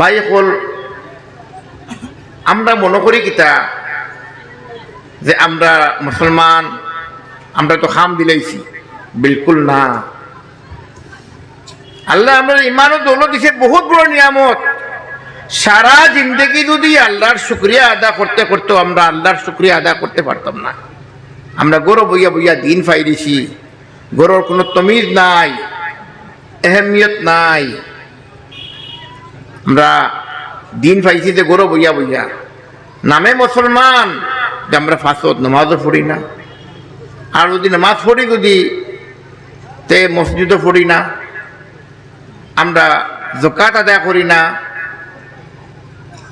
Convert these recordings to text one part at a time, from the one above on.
ভাই হল আমরা মনে করি কিতা যে আমরা মুসলমান, আমরা তো খাম দিলাইছি। বিলকুল না। আল্লাহ আমরা ইমানও দৌলত দিছে, বহুত বড় নিয়ামত। সারা জিন্দগি যদি আল্লাহর শুক্রিয়া আদা করতে করতে আমরা আল্লাহর শুক্রিয়া আদা করতে পারতাম না। আমরা গরো বইয়া বইয়া দিন ফাই দিছি গরুর কোনো তমিজ নাই এহমিয়ত নাই। আমরা দিন পাইছি যে গরো বইয়া বইয়া। নামে মুসলমান, যে আমরা ফাঁসত, নামাজও পড়ি না। আর যদি নামাজ পড়ি যদি, তে মসজিদও পড়ি না। আমরা জকাত আদায় করি না।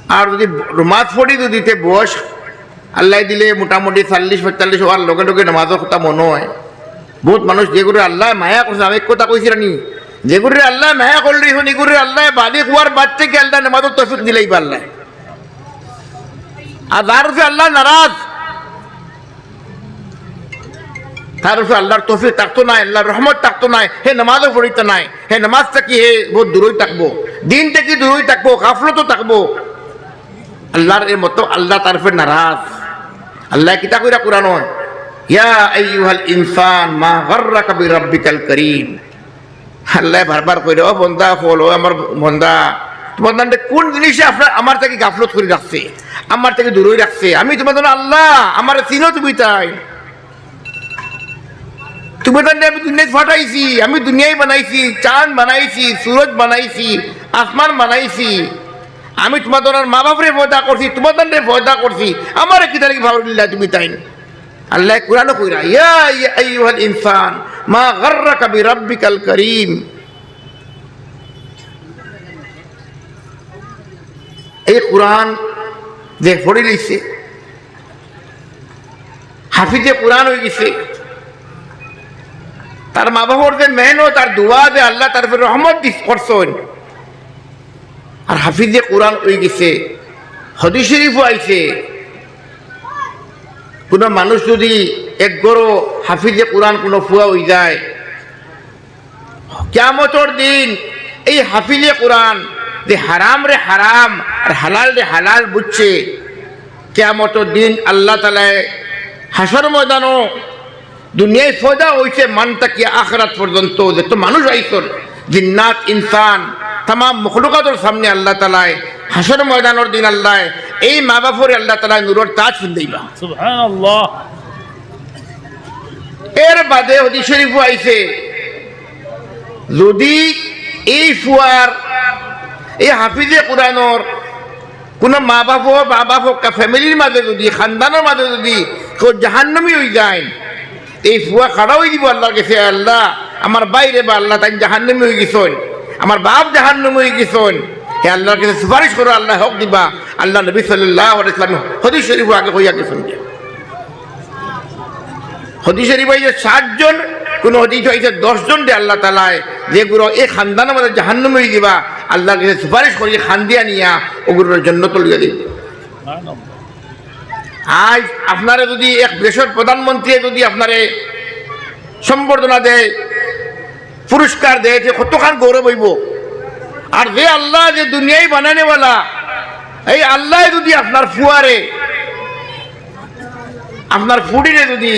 আর যদি নামাজ পড়ি যদি, তে বয়স আল্লাহ দিলে মোটামুটি চল্লিশ, পঁয়তাল্লিশ হওয়ার লগে লগে নামাজের কথা মনে হয়। বহুত মানুষ যেগুলো আল্লাহ মায়া করছে, আমি কথা কইছি রানি যেগুলো আল্লাহ মায়া করলি হন এগুলো আল্লাহ বালি কুয়ার বাদ আল্লাহ নামাজের তফিক দিলেই পারলাই আর যার উপরে আল্লাহ নারাজ, তার উপরে আল্লাহর তফিক থাকতো নাই, আল্লাহর রহমত থাকতো নাই, হে নামাজও পড়িতে নাই, হে নামাজ থাকি হে বহুত দূরই থাকব, দিন থেকে দূরই থাকব কাফলতো থাকব। আল্লাহর এর মতো আল্লাহ তার উপরে নারাজ। আল্লাহ কিতা কইরা কোরআন ইয়া আইয়ুহাল ইনসান মা গাররাকা বিরাব্বিকাল করিম। আল্লাহ বারবার কইরা ও বন্দা হল আমার বন্দা। তোমার কোন জিনিসে আপনার, আমার থেকে গাফলত করে রাখছে? আমার থেকে দূরই রাখছে? আমি তোমার জন্য আল্লাহ, আমার চিনো তুমি তাই। তুমি তার আমি দুনিয়ায় ফাটাইছি, আমি দুনিয়ায় বানাইছি, চাঁদ বানাইছি, সুরজ বানাইছি, আসমান বানাইছি। আমি তোমার তোমার মা বাপরে পয়দা করছি, তোমার দান্ডে পয়দা করছি। আমার কি তারিখ ভালো দিল্লা তুমি তাই? আল্লাহ কুরআনও কইরা, ইয়া আইয়ুহাল ইনসান, মা গাররাকা বিরাব্বিকাল করিম। এই কোরআন যে পড়ে লইছে হাফিজে কোরআন হয়ে গেছে, তার মা বাবার যে মেহনত আর দোয়া যে আল্লাহ তার রহমত করছেন, আর হাফিজে কোরআন হয়ে গেছে হদি শরীফও আইছে। কোনো মানুষ যদি এক গরো হাফিজে কোরআন কোনো ফুয়া হয়ে যায় কেমতর দিন এই হাফিজে কোরআন যে হারাম রে হারাম আর হালাল রে হালাল বুঝছে কেমতর দিন আল্লাহ তালায় হাসর ময়দানও দুনিয়ায় ফয়দা হয়েছে মানটা কি আখরাত পর্যন্ত যত মানুষ আইসর জিন্নাত, ইনসান তাম মখলুকাতর সামনে আল্লাহ তালায় হাসর ময়দানোর দিন আল্লাহ এই মা বাপরে আল্লাহ তালা নুরর তাজ ফিন্দাইবা। এর বাদে হদি শরীফ আইছে যদি এই ফুয়ার এই হাফিজে কোরআনর কোনো মা বাপ হোক বাপক হোক ফ্যামিলির মাঝে যদি খানদানের মাঝে যদি কেউ জাহান্নামি হয়ে যায় এই ফুয়া খাড়া হয়ে দিব আল্লাহ গেছে আল্লাহ আমার বাইরে বা আল্লাহ তাই জাহান্নামি হয়ে গেছেন আমার বাপ জাহান্নামি হয়ে গেছেন হে আল্লাহর কাছে সুপারিশ করো, আল্লাহ হক দিবা। আল্লাহ নবী সাল্লাহ ইসলাম হদি শরীফ আগে হইয়া গেছেন হদি শরীফ হয়েছে সাতজন, কোন হদিস হয়েছে দশজন দে আল্লাহ তালায় যেগুলো এই খানদানের মধ্যে জাহান্নমে হয়ে দিবা, আল্লাহর কাছে সুপারিশ করি খান্দিয়া নিয়া ওগুলোর জন্য তলিয়া দিবে। আজ আপনারা যদি এক দেশের প্রধানমন্ত্রী যদি আপনারে সম্বর্ধনা দেয়, পুরস্কার দেয়, যে কতখান গৌরব হইব আর যে আল্লাহ যে দুনিয়ায় বানানেওয়ালা এই আল্লাহ যদি আপনার ফুয়ারে, আপনার ফুডিরে যদি,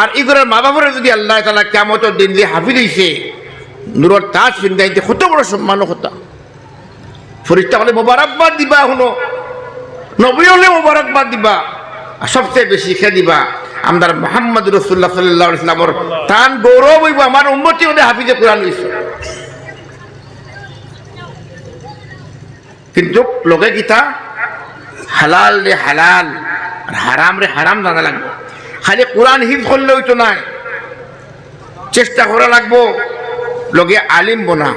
আর ইগরের মা বাবরে যদি আল্লাহ তালা কেমতর দিন যে হাফিজ হইছে নুরর তাজ ফিন্দাইতে কত বড় সম্মান হতা ফরিস্তা হলে মোবারকবাদ দিবা হলো নবী হলে মোবারকবাদ দিবা, আর সবচেয়ে বেশি খে দিবা। আমদার মোহাম্মদ রসুল্লাহ সাল্লাহ ইসলামর তান গৌরব হইব, আমার উন্মতি হলে হাফিজে কোরআন হইছে। কিন্তু লোকে গীতা হালাল রে হালাল আর হারাম রে হারাম জানা লাগবে খালি কোরআন হিফ করলে তো নাই চেষ্টা করা লাগবো লগে আলিম বনা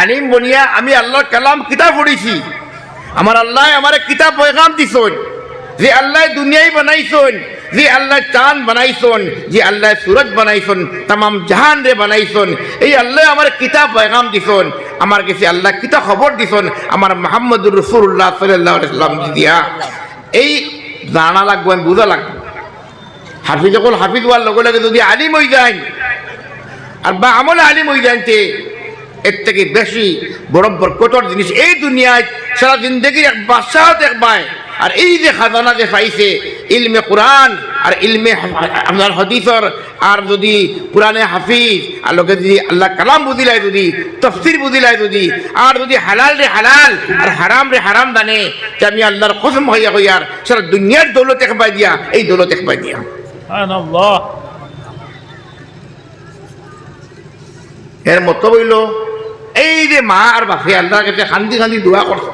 আলিম বনিয়া আমি আল্লাহর কালাম কিতাব পড়েছি আমার আল্লাহ আমার কিতাব পয়গাম দিছন যে আল্লাহ দুনিয়াই বানাইছন, যে আল্লাহ চাঁদ বানাইছন, যে আল্লাহ সুরজ বানাইছন তাম জাহান রে বানাইছন, এই আল্লাহ আমার কিতাব পয়গাম দিছন, আমার কাছে আল্লাহ কিতাব খবর দিছন, আমার মোহাম্মদুর রসুল্লাহ সাল্লাহ ইসলাম দিয়া। এই জানা লাগবো, আমি বুঝা লাগবো। হাফিজ যখন হাফিজ হওয়ার লগে লগে যদি আলিম হয়ে যায় আর বা আমলে আলিম হয়ে যাইতে এর থেকে বেশি বড় বরকতর জিনিস এই দুনিয়ায় সারা জিন্দগির এক বাদশাহ দেখবায় আর এই যে খাজানা যে পাইছে ইলমে কোরআন আর ইলমে আপনার হদিসর আর যদি কোরআনে হাফিজ আর লোকে যদি আল্লাহ কালাম বুঝিলায় যদি তফসির বুঝিলায় যদি আর যদি হালাল রে হালাল আর হারাম রে হারাম দানে যে আমি আল্লাহর কসম হইয়া হইয়ার সারা দুনিয়ার দৌলত একবাই দিয়া এই দৌলত একবাই দিয়া। এর মতো বইল এই যে মা আর বাপে আল্লাহর কাছে খান্দি খান্দি দোয়া করছে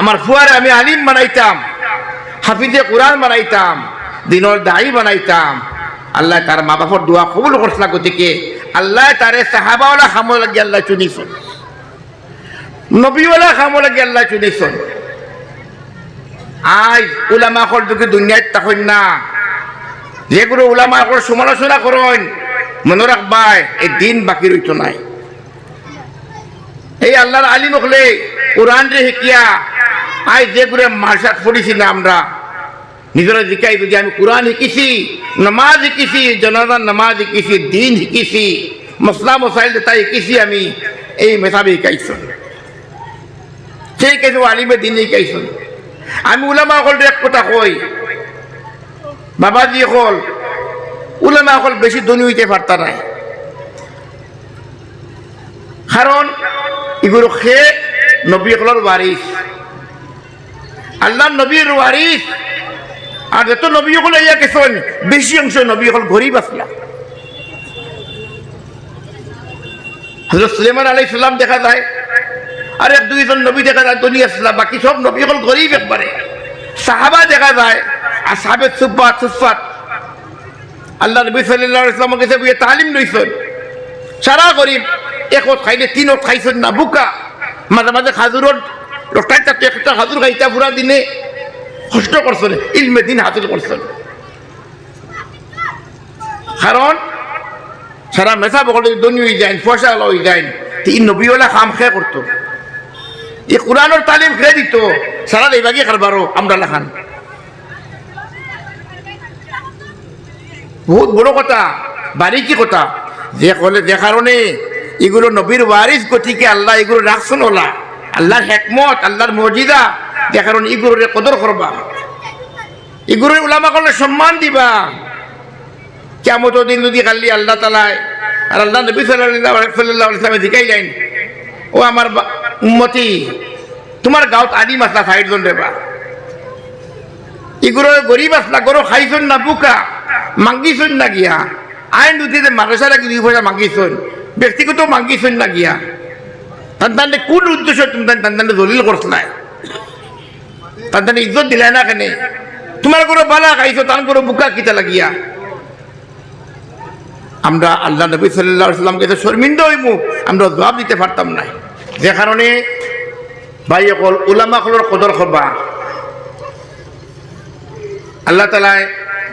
আমার ফুয়ারে আমি আলিম বানাইতাম, হাফিজে কোরআন বানাইতাম দিনর দায়ী বানাইতাম। আল্লাহ তার মা বাপর দোয়া কবুল করছিল গতিকে আল্লাহ তারে সাহাবাওয়ালা খামো লাগি আল্লাহ চুনিছন। নবীওয়ালা খামো লাগি আল্লাহ চুনিছন। আজ উলামা কর যদি দুনিয়ায় তখন না। যেগুলো উলামা কর সমালোচনা করেন মনে রাখবাই এই দিন বাকি রইত নাই। এই আল্লাহর আলিম হলে কোরআন রে শিকিয়া আই যেগুলো মার্শাত পড়িছি না আমরা, নিজেরা জিকাই যদি আমি কোরআন শিকিছি নামাজ শিকিছি জনাজান নামাজ শিকিছি দিন শিকিছি মশলা মশাইল তাই শিকিছি আমি, এই মেথাবে শিকাইছো সেই কিছু আলিমে দিন শিকাইছো আমি উলামা হল এক কথা কই, বাবাজি হল উলামা হল বেশি ধনী হইতে পারতা নাই। কারণ, এগুলো খেয়ে নবী হলর ওয়ারিস। আল্লাহ নবীর ওয়ারিস। আর যত নবী হল ইয়া গেছেন বেশি অংশ নবী হল গরিব আসলা। হজরত সুলেমান আলাই সাল্লাম দেখা যায়, আর এক দুইজন নবী দেখা যায় ধনী আসলা, বাকি সব নবী হল গরিব একবারে। সাহাবা দেখা যায়, আর সাহাবেদ সুব্বাত সুফাত আল্লাহ নবী সাল্লাহ ইসলামের কাছে বুঝে তালিম লইছেন। সারা গরিব একত খাইলে তিনত খাইছেন না, বুকা। মাঝে মাঝে খাজুরত তাতে একটা খাইতা পুরা দিনে কষ্ট করছেন ইলমে দিন করছেন কারণ সারা মেসা বকলে দনি হয়ে যায় পয়সা হয়ে যায়। তিন নবীওয়ালা কাম খেয়ে করতো কোরআনের তালিম খেয়ে দিত। সারা আমরা বহুত বড় কথা বারিকি কথা। যে কলে যে কারণে এগুলো নবীর ওয়ারিস গতিকে আল্লাহ এগুলো রাখছেন ওলা। আল্লাহর হেকমত, আল্লাহর মর্জিদা কারণে এগুলোর কদর করবা। এগুলোর ওলামা করলে সম্মান দিবা। কেমন দিন যদি খালি আল্লাহ তালায় আর আল্লাহ নবী সাল্লাহ সাল্লাহ ইসলামে শিখাইলেন ও আমার উম্মতি, তোমার গাঁত আদিম আসলা ষাট জন রেবা এগুলো গরিব আসলা গরো খাইছন না, বুকা মাঙ্গিছন না গিয়া। আইন যে মানুষের আগে দুই পয়সা মাঙ্গিছন ব্যক্তিগত মাঙ্গিছন না গিয়া। তাহলে কোন উদ্দেশ্য তুমি তাহলে দলিল করছলাই তার তাহলে ইজ্জত দিলে না কেনে? তোমার কোনো বালা খাইছো তার কোনো বুকা কিতা লাগিয়া? আমরা আল্লাহ নবী সাল্লাহ সাল্লামকে তো শর্মিন্দ হইমু, আমরা জবাব দিতে পারতাম না। যে কারণে ভাই অকল উলামা কলর কদর করবা আল্লাহ তালায়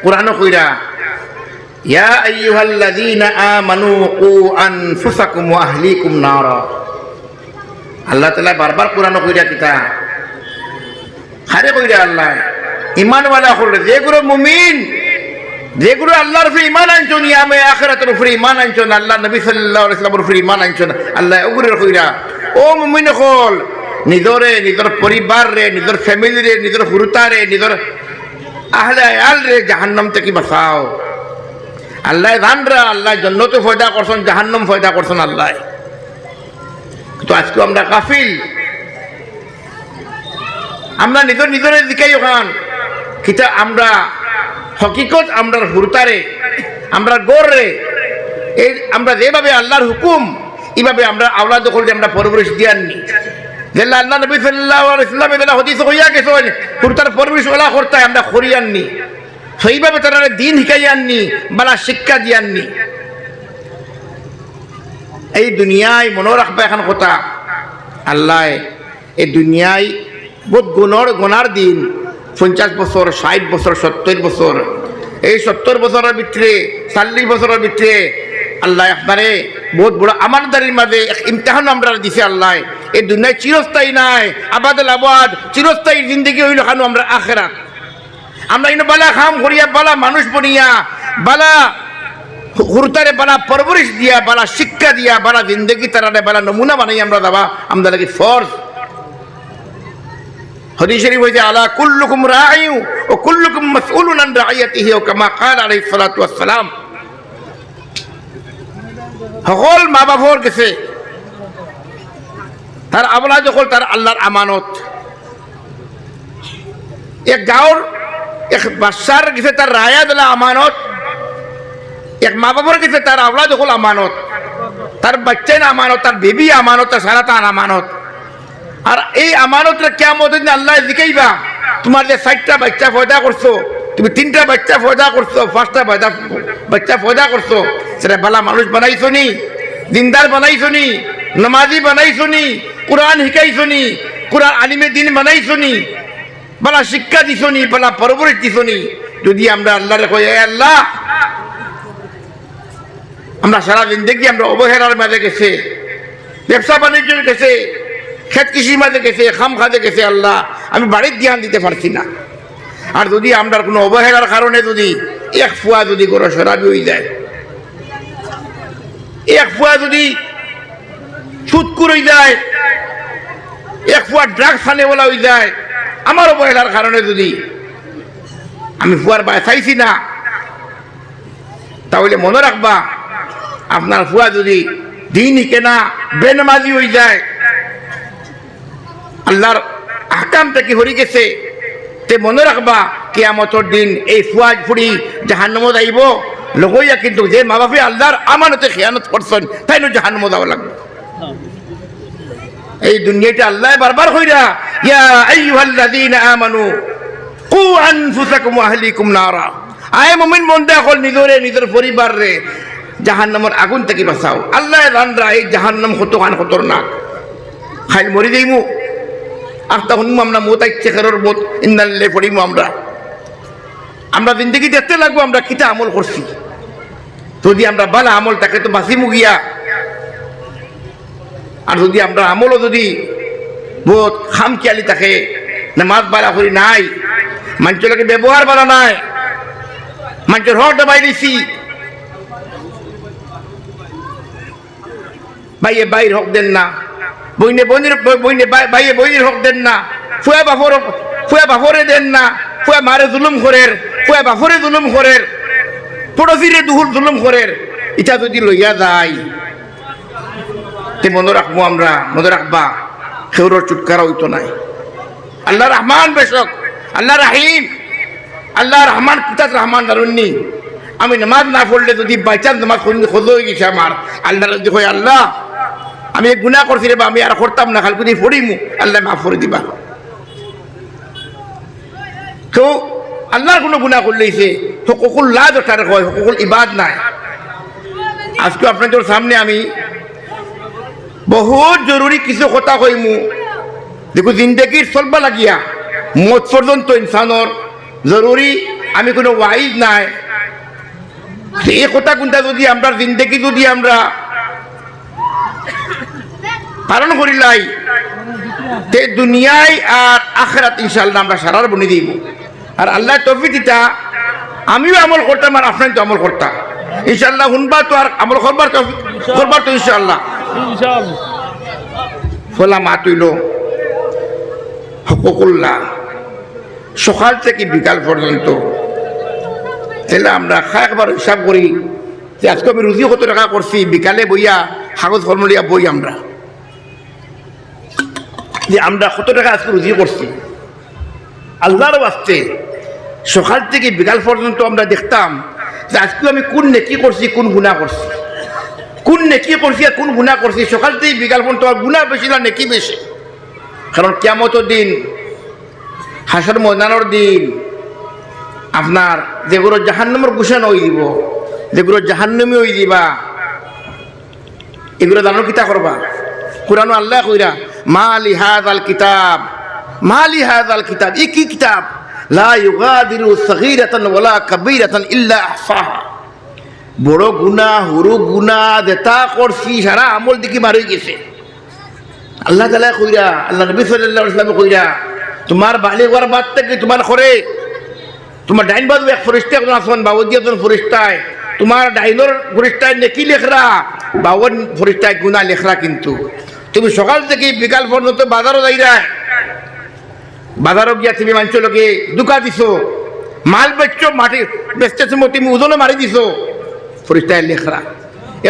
কোরআন কইরা, ইয়া আইয়ুহাল্লাযীনা আমানু কু আনফুসাকুম ওয়া আহলিকুম নারা। আল্লাহ তাআলা বারবার কোরআন কইরা কিতা হারে কইরা আল্লাহ ইমানওয়ালা হল যেগুলো মুমিন, যেগুলো আল্লাহর উপরে ইমান আনছো, নিয়ামে আখেরাতের উপরে ইমান আনছো না, আল্লাহ নবী সাল্লাল্লাহু আলাইহি ওয়াসাল্লামের উপরে ইমান আনছো না, আল্লাহ ওগুলোর কইরা। ও মুমিন হল, নিজরে, নিজের পরিবার রে, নিজের ফ্যামিলি রে, নিজের হুরুতারে নিজের আহলে আয়াল রে, জাহান্নাম থেকে বাঁচাও। আল্লাহ জানরা, আল্লাহ জন্নতে ফয়দা করছেন, জাহান্নাম ফয়দা করছেন আল্লাহ। তো আজকে আমরা কাফিল আমরা নিজের নিজের দিকাই ওখান। কিতা আমরা হকিকত আমরা হুরতারে আমরা গড়রে, এই আমরা যেভাবে আল্লাহর হুকুম, এইভাবে আমরা আওলা দখল আমরা পরবরিশ দিয়াননি যেলা আল্লাহ নবী সাল্লাল্লাহু আলাইহি সাল্লাম এলা হদিস হইয়া গেছেন হুরতার পরবরিশ ওলা করতে আমরা করিয়াননি সেইভাবে তারা দিন শিকাই আননি বালা শিক্ষা দিয়াননি এই দুনিয়ায় মনে রাখবা এখন কথা। আল্লাহ, এই দুনিয়ায় বহুত গুণর গোনার দিন, পঞ্চাশ বছর, ষাট বছর, সত্তর বছর। এই সত্তর বছরের ভিতরে, চল্লিশ বছরের ভিতরে আল্লাহ আপনারে বহুত বড় আমানদারির মাঝে এক ইমতেহান আমরা দিছে আল্লাহ। এই দুনিয়ায় চিরস্থায়ী নাই, আবাদ আবাদ, চিরস্থায়ী জিন্দগি হইল খানো আমরা আখেরাত। আমরা ইনো বালা খাম করিয়া, বালা মানুষ বনিয়া, বালা হুরতারে বালা পরবরিশ দিয়া, বালা শিক্ষা দিয়া, বালা জিন্দগি তারারে বালা নমুনা বানাই আমরা দাবা, আমরা লাগি ফর্জ। আলা কুল্লুকুম ও কুল্লুকুম আন রাইয়াতিহি ও কামা ক্বাল আলাইহিস সালাতু ওয়াস সালাম মা গেছে তার যখন তার আল্লাহর আমানত। এক গাঁৱৰ এক বাচ্চাৰ গেছে তাৰ ৰায়া দিলা আমানত। এক মা বাবার গেছে তার আওলা যখন আমানত। তার বাচ্চাই আমানত, তার বেবি আমানত, তার সারা তার আমানত। আর এই আমানতটা কেমন আল্লাহ জিকাইবা তোমার যে ষাটটা বাচ্চা ফয়দা করছ, তুমি তিনটা বাচ্চা ফয়দা করছ, পাঁচটা বাচ্চা বাচ্চা পয়দা করছ, সেটা বালা মানুষ বানাইছো নি, দিনদার বানাইছো নি, নমাজি বানাইছো নি, কোরআন শিকাইছো নি, কোরআন আলিমে দিন বানাইছো নি, বালা শিক্ষা দিছো নি, বালা পরবরিশ দিছো নি। যদি আমরা আল্লাহরে কই "এ আল্লাহ আমরা সারা জিন্দগি আমরা অবহেলার মাঝে গেছে, ব্যবসা বাণিজ্যের গেছে খেত কৃষির মাঝে গেছে, খাম খাদে গেছে আল্লাহ, আমি বাড়ির ধ্যান দিতে পারছি না। আর যদি আমরা কোনো অবহেলার কারণে যদি এক ফুয়া যদি কোনো সরাবি হয়ে যায়, এক ফুয়া যদি সুৎকুর হয়ে যায়, এক ফুয়া ড্রাগস বলা হয়ে যায়, আমার অবহেলার কারণে যদি আমি ফুয়ার বায় চাইছি না, তাহলে মনে রাখবা আপনার ফুয়া যদি দিন কেনা বেনমাজি হয়ে যায়, আল্লাহর আহকাম থেকে হরি গেছে, তে মনে রাখবা, কেয়ামতর দিন এই ফুয়া ফুড়ি জাহান্নমত আইব। লগইয়া কিন্তু যে মা বাপে আল্লাহর আমানতে খেয়ানত করছেন তাই নো জাহান্নম যাওয়া লাগবে। এই দুনিয়াটা আল্লাহ বারবার কইরা, ইয়া আইয়ুহাল্লাযীনা আমানু কু আনফুসাকুম ওয়া আহলিকুম নারা। আয় মুমিন বন্দা হল নিজরে, নিজের পরিবার রে জাহান্নামের আগুন থেকে বাঁচাও। আল্লাহ রানরা এই জাহান্নাম কত খান খতরনাক। খাইল মরি যাইমু। আর তখন আমরা মোত আইচ্ছে খেরোর মোত। ইন্দালে পড়িমু আমরা। আমরা জিন্দগি দেখতে লাগবো, আমরা কিতা আমল করছি। যদি আমরা বালা আমল তাকে তো বাঁচিমু গিয়া। আর যদি আমরা আমলও যদি বহুত খামখেয়ালি থাকে নামাজ বালা করি নাই, মানুষের ব্যবহার বালা নাই, মানুষের হক দাবাই বাইয়ে বাইর হক দেন না। বইনে বইনের বইনে বাইয়ে বইনের হক দেন না। ফুয়া বাফর ফুয়া বাফরে দেন না। ফুয়া মারে জুলুম করের। ফুয়া বাফরে জুলুম করের। পড়োশিরে দুহুল জুলুম করের। এটা যদি লইয়া যায়, তে মনে রাখব আমরা, মনে রাখবা সেউরর চুটকারা হইতো নাই। আল্লাহ রহমান বেশক, আল্লাহ রাহিম, আল্লাহ রহমান পিতাত রহমান দারুন্নি। আমি নামাজ না পড়লে যদি বাই চান্স নামাজ খোঁজ হয়ে গেছে আমার। আল্লাহ যদি হয় আল্লাহ আমি গুণা করছি রে বা, আমি আর করতাম না, খালি যদি পড়িমু আল্লাহ মাফ করে দিবা। তো আল্লাহর কোনো গুণা করলেইছে সকল লাজ ওঠার হয় সকল ইবাদ নাই। আজকে আপনাদের সামনে আমি বহুত জরুরি কিছু কথা কইমু। দেখো, জিন্দগির চলবা লাগিয়া, মত পর্যন্ত ইনসানর জরুরি, আমি কোনো ওয়াইজ নাই। এই কথা কোনটা যদি আমরা, জিন্দগি যদি আমরা পালন করিলাই, তে দুনিয়ায় আর আখরাত ইনশাল্লাহ আমরা সারার বনি দিব। আর আল্লাহ তফিতিটা আমিও আমল করতাম আর আপনার তো আমল করতাম ইনশাল্লাহ শুনবা তো আর আমল করবার করবার তো ইনশাল্লাহ ফলা মা তুইল হকুকুল্লাহ, সকাল থেকে বিকাল পর্যন্ত। তাহলে আমরা খা একবার হিসাব করি যে আজকে আমি রুজি কত টাকা করছি, বিকালে বইয়া কাগজ ফর্মলিয়া বই আমরা। যে আমরা কত টাকা আজকে রুজি করছি? আল্লাহর বাস্তে সকাল থেকে বিকাল পর্যন্ত আমরা দেখতাম যে আজকে আমি কোন নেকি করছি, কোন গুণা করছি। কোন নেকি করছি আর কোন গুণা করছি? সকাল থেকে বিকাল পর্যন্ত আর গুণা বেশি না, নেকি বেশি। কারণ কেমতর দিন, হাসর ময়দানোর দিন, আপনার যেগুলো জাহান্নামের ঘোষণা হয়ে দিব, যেগুলো জাহান্নামি হয়ে দিবা, এগুলো জানো কিতা করবা? কোরআন আল্লাহ কইরা মা লিহাদ আল কিতাব মা লিহাদ আল কিতাব ই কি কিতাব? লা ইউগাদিরু সগীরাতান ওয়ালা কাবীরাতান ইল্লা আহসাহা। বড় গুণা, হরু গুণা, দেতা করছি, সারা আমল দিকে মারি গেছে। আল্লাহ তালা কইরা, আল্লাহ নবী সাল্লাল্লাহু আলাইহি ওয়াসাল্লাম কইরা, তোমার বালি হওয়ার বাদ থেকে তোমার করে তোমার ডাইন বাজু এক ফরিস্তা একজন আসমান বাবদি একজন ফরিস্তায়, তোমার ডাইনোর ফরিস্তায় নেকি লেখরা বাবন ফরিস্তায় গুণা লেখরা কিন্তু। তুমি সকাল থেকে বিকাল পর্যন্ত বাজারও যাইরা বাজারও গিয়া তুমি মানুষের লোকে দুকা দিছো। মাল বেচছো, মাটি বেচতে তুমি ওজনে মারি দিছো। ফরিস্তায় লেখরা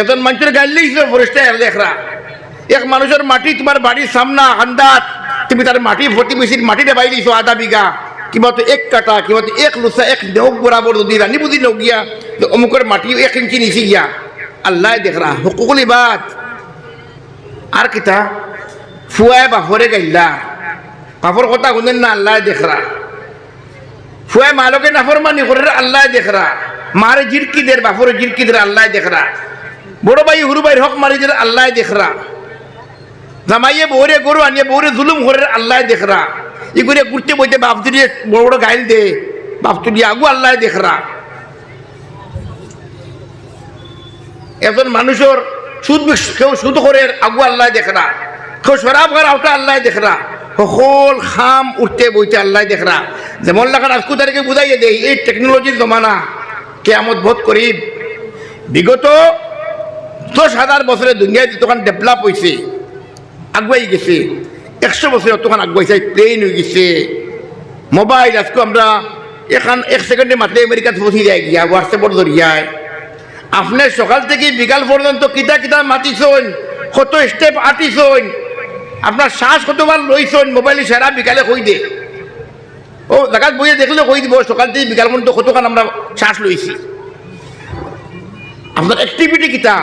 এজন মানুষের গাড়ি লিখছো ফরিস্তায় লেখরা এক মানুষের মাটি তোমার বাড়ির সামনা হান্দাত তুমি তার মাটি ভর্তি বেশির মাটিতে বাই দিছো, আধা বিঘা। কিংবা তো এক কাটা কিংবা তো এক লুসা এক নেওক বরাবর যদি রানি বুঝি নক গিয়া তো অমুকের মাটি এক ইঞ্চি নিচে গিয়া। আল্লাহ দেখরা হকুকুলি বাত আর কিতা? ফুয়ায় বাফরে গাইলা। বাফর কথা শুনেন না, আল্লাহ দেখরা ফুয়ায় মালকে নাফরমানি করে আল্লাহ দেখরা মারে জিরকি দের বাফরে জিরকি দের আল্লাহ দেখরা বড় ভাই হুরু ভাই হক মারি দের আল্লাহ দেখরা জামাইয়ে বৌরে গরু আনিয়ে বৌরে জুলুম করে আল্লাহ দেখরা এগুলো ঘুরতে বইতে বাপ দিয়ে বড় বড় গাইল দে বাপ তুলি আগু আল্লাহ দেখরা একজন মানুষের সুদ কেউ সুদ করে আগু আল্লাহ দেখরা কেউ শরাব করে ওটা আল্লাহ দেখরা সকল খাম উঠতে বইতে আল্লাহ দেখরা যেমন লাগান আজকু তারিখে বুঝাইয়ে দেয় এই টেকনোলজির জমানা কেয়ামত বোধ করি বিগত দশ হাজার বছরে দুনিয়ায় যতক্ষণ ডেভেলপ হয়েছে আগুয়াই গেছে। একশো বছর তখন আগুয়াইছে প্লেন হয়ে গেছে। মোবাইল আজকে আমরা এখান, এক সেকেন্ডে মাত্র আমেরিকাতে পৌঁছে যায়, গিয়া হোয়াটসঅ্যাপের জরিয়ায় আপনার সকাল থেকে বিকাল পর্যন্ত কিতা কিতা মাতিছন, কত স্টেপ আটিছন। আপনার শ্বাস কতবার লইছন মোবাইলে সারা বিকালে কই দে। ও জায়গাত বইয়ে দেখলে কই দিব, সকাল থেকে বিকাল পর্যন্ত কতক্ষণ আমরা শ্বাস লইছি আপনার অ্যাক্টিভিটি কিতা?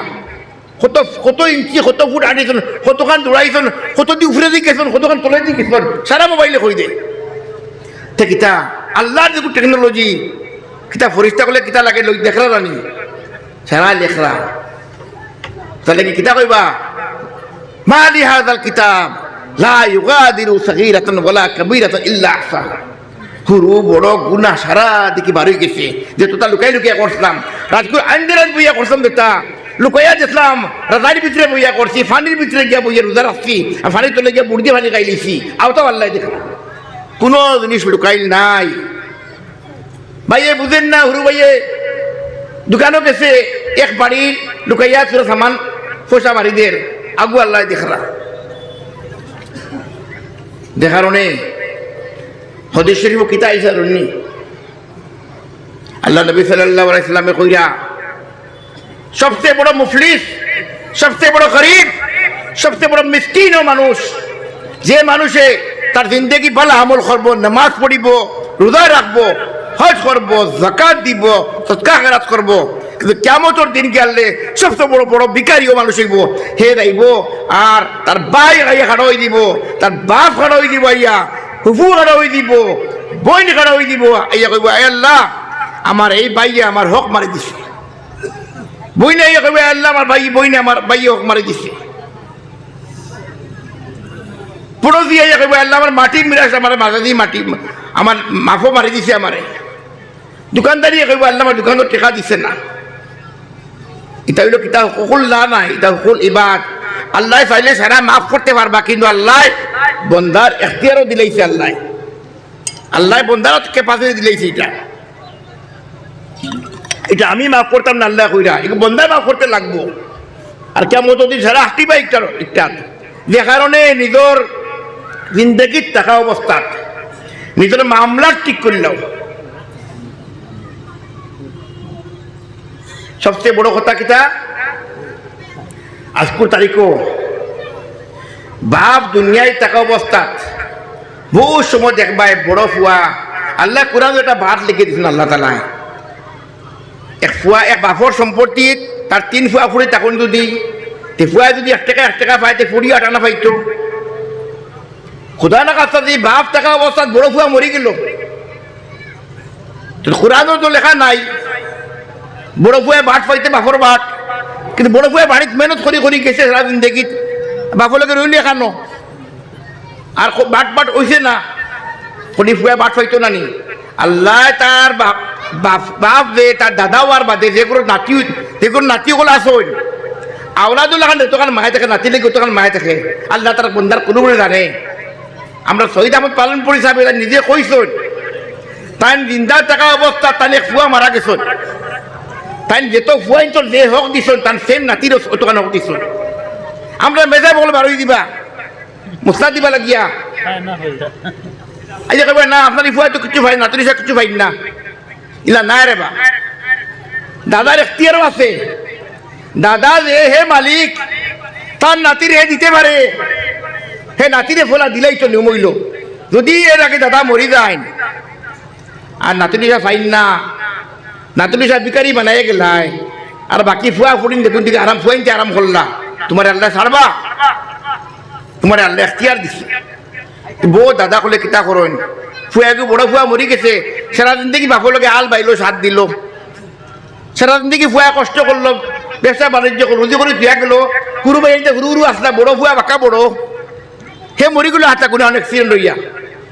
কত কত ইঞ্চি, কত ফুট আনিছন কতখান দৌড়াইছন কত দি উফরে দি গেছন কতখান তলে দি গেছন সারা মোবাইলে কই দে। তে কিতা আল্লাহর যে টেকনোলজি কিতা ফরিস্তা করলে কিতা লাগে দেখলা রানি সারা লেখরা তাহলে কি কিতা কইবা মা লি হাযাল কিতাব লা ইউগাদিরু সাগীরাতান ওয়ালা কাবীরাতান ইল্লা আহসাহা হুরু বড় গুনাহ সারা দিকে বাড়ি গেছে যে তোতা লুকাই লুকিয়া করছিলাম রাজকুর আন্দারাজ বইয়া করছিলাম বেটা লুকাইয়া দেখলাম রাজার ভিতরে বইয়া করছি ফানির ভিতরে গিয়া বইয়া রোজা রাখছি আর ফানির তলে গিয়া বুড়দি ফানি খাইলিছি আওতাও আল্লাহ দেখলাম কোনো জিনিস লুকাইল নাই ভাইয়ে বুঝেন না হুরু ভাইয়ে দোকানও গেছে, এক বাড়ি লুকাইয়া ছিল সামান পয়সা মারিদের আগু আল্লাহ দেখরা। দেখার অনে হদিস শরীফ কিতা আইসা রনি আল্লাহ নবী সাল্লাল্লাহু আলাইহি সাল্লামে কইরা, সবচেয়ে বড় মুফলিস, সবচেয়ে বড় গরিব, সবচেয়ে বড় ও মানুষ, যে মানুষে তার জিন্দগি ভালো আমল করব, নামাজ পড়িব, রোজা রাখব হজ করব, জাকাত দিব সৎকা খেরাত করব। কিন্তু কেমতর দিন গেলে সবচেয়ে বড় বড় বিকারীও মানুষ হইব। হে যাইব আর তার বাই আইয়া খাড়াই দিব, তার বাপ খাড়াই দিব আইয়া হুফু খাড়াই দিব বইন খাড়াই দিব, আইয়া কইব আল্লাহ, আমার এই বাইয়ে আমার হক মারি দিছে। বইনে আইয়া কইব আল্লাহ, আমার ভাই বইনে আমার বাইয়ে হক মারি দিছে। পুরো দিয়ে আইয়া কইব আল্লাহ, আমার মাটি মিরাস আমার মাথা দিয়ে মাটি, আমার মাফও মারি দিছে আমারে। দোকানদারি কইব, আল্লাহ দোকানত টেকা দিছে না। এটা হইল কিতা সকল না নাই এটা সকল ইবাদ। আল্লাহ চাইলে সারা মাফ করতে পারবা কিন্তু আল্লাহ বন্দার এখতিয়ারও দিলাইছে আল্লাহ। আল্লাহ বন্দার ক্যাপাসিটি দিলাইছে এটা এটা আমি মাফ করতাম না আল্লাহ কইরা এটা বন্দায় মাফ করতে লাগবো। আর কেমন যদি সারা হাঁটিবা একটা একটা যে কারণে নিজের জিন্দগির থাকা অবস্থাত, নিজের মামলার ঠিক করলেও সবচেয়ে বড় কথা কিতা আজকুর তারিখও। বাপ দুনিয়ায় থাকা অবস্থাত বহু সময় দেখবাই বড় ফুয়া। আল্লাহ কোরআন একটা ভাত লিখে দিয়েছেন আল্লাহ তালায় এক ফুয়া, এক বাপর সম্পত্তিত তার তিন ফুয়া ফুড়ি তখন যদি, তে যদি এক টাকা এক টাকা পায়, তে ফুড়ি আট আনা পাইতো। খুদা না কাছে যদি বাপ থাকা অবস্থাত বড় ফুয়া মরি গেল। কোরআনও তো লেখা নাই। বড় বাট পাইতে বাপর বাট। কিন্তু বড় ফুয়ে বাড়িত মেহনত করি করি গেছে সারা জিন্দগিত বাপলকে রইলি এখানো আর বাট বাট হইছে না। কনি ফুয়ে বাট পাইতো না নি। আল্লাহ তার বাপ বাপ বাপ যে তার দাদাও আর বাদে যে কোনো নাতি যে কোনো নাতি ওগুলো আসন আওলাদুল লাগান তোকান মায়ে থাকে, নাতি লেগে তোকান মায়ে থাকে। আল্লাহ তার বন্দার কোনো বলে জানে। আমরা শহীদ আহমদ পালন পরি সাহেব নিজে কইসন তাই জিন্দা থাকা অবস্থা তাহলে ফুয়া মারা গেছন। তাই যেত ফুয়াইন তোর যে হক দিছ তার সেম নাতির অতখান হক দিছ আমরা মেজা বল বারোই দিবা। মুসলা দিবা লাগিয়া। খায় না হয়ে যায় আইয়া কবে না আপনার ফুয়াই তো কিছু ভাই নাতির সে কিছু ভাই না। ইলা, না রে বা। দাদার এখতিয়ারও আছে। দাদা যে, হে মালিক, তার নাতির হে দিতে পারে। হে নাতিরে ফোলা দিলেই তো নিয়মইল যদি এর আগে দাদা মরি যায়, আর নাতিনিসা ফাইন না। নাতিনিসা বিকারি বানাই গেলাই আর বাকি ফুয়া ফুটিন দেখুন দিকে আরাম ফুয়াইনতে আরাম করলা তোমার আল্লাহ ছাড়বা তোমার আল্লাহ এখতিয়ার দিছে। বউ দাদা কলে কিতা করেন ফুয়াকে বড় ফুয়া মরি গেছে। সারা জিন্দগি বাপর লগে আল বাইলো সাত দিল। সারা জিন্দগি ফুয়া কষ্ট করল ব্যবসা বাণিজ্য করল রুজি করে তুয়া গেল। গুরু বাই গুরু গুরু আসলা বড় ফুয়া বাঁকা বড়। হে মরি গেলো হাতা কোনো অনেক সিজন লইয়া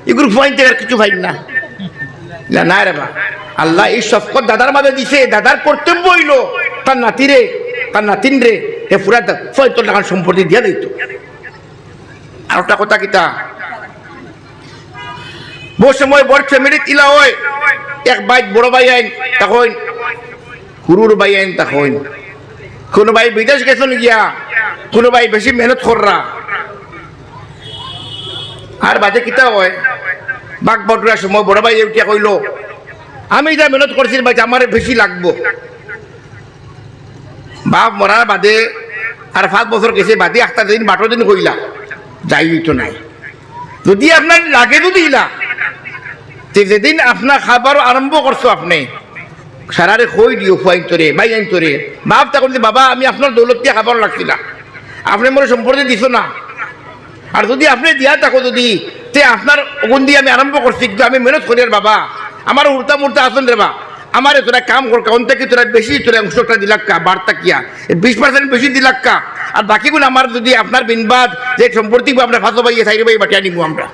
এগুলো ফুয়াইতে আর কিছু ভাই না। না রে বা আল্লাহ এই সফকত দাদার মাঝে দিছে, দাদার কর্তব্য হইল। তার নাতিরে, তার নাতিন রে হে ফুরা ফুয়াই তোর লাগান সম্পত্তি দিয়া দিত। আর একটা কথা কিতা? সময় বড় ফ্যামিলি তিলা হয়। এক বাইক বড় ভাই আইন তখন হুরুর ভাই আইন তখন কোনো ভাই বিদেশ গেছেন গিয়া? কোনো ভাই বেশি মেহনত কররা আর বাজে কিতা হয়? বাঘ বটরার সময় বড় ভাই উঠিয়া কইল, আমি যা মেহনত করছি ভাই আমার বেশি লাগবো। বাপ মরার বাদে আর পাঁচ বছর গেছে, বাদে একটা দিন বাটো দিন কইলা, যাই তো নাই। যদি আপনার লাগে তে যেদিন আপনার খাবার আরম্ভ করছ আপনি সারারে কই দিও ফুয়াইন তোরে বাই আইন তোরে বাপ তখন বাবা, আমি আপনার দৌলত দিয়ে খাবার লাগছিল আপনি মোর সম্পর্কে দিছ না। আর যদি আপনি দিয়া থাকো যদি তে আপনার ওগুন দিয়ে আমি আরম্ভ করছি? কিন্তু আমি মেহনত করি বাবা। আমার উল্টা মুর্তা আসন রে বা। আমার তোরা কাম কর, কারণ থেকে তোরা বেশি তোরা অংশটা দিলাক্কা, বার্তা কিয়া? বিশ পার্সেন্ট বেশি দিলাক্কা। আর বাকিগুলো আমার যদি আপনার বিনবাদ, যে সম্পত্তি আমরা ফাঁসো পাইয়ে সাইড পাই বাটিয়া নিবো আমরা।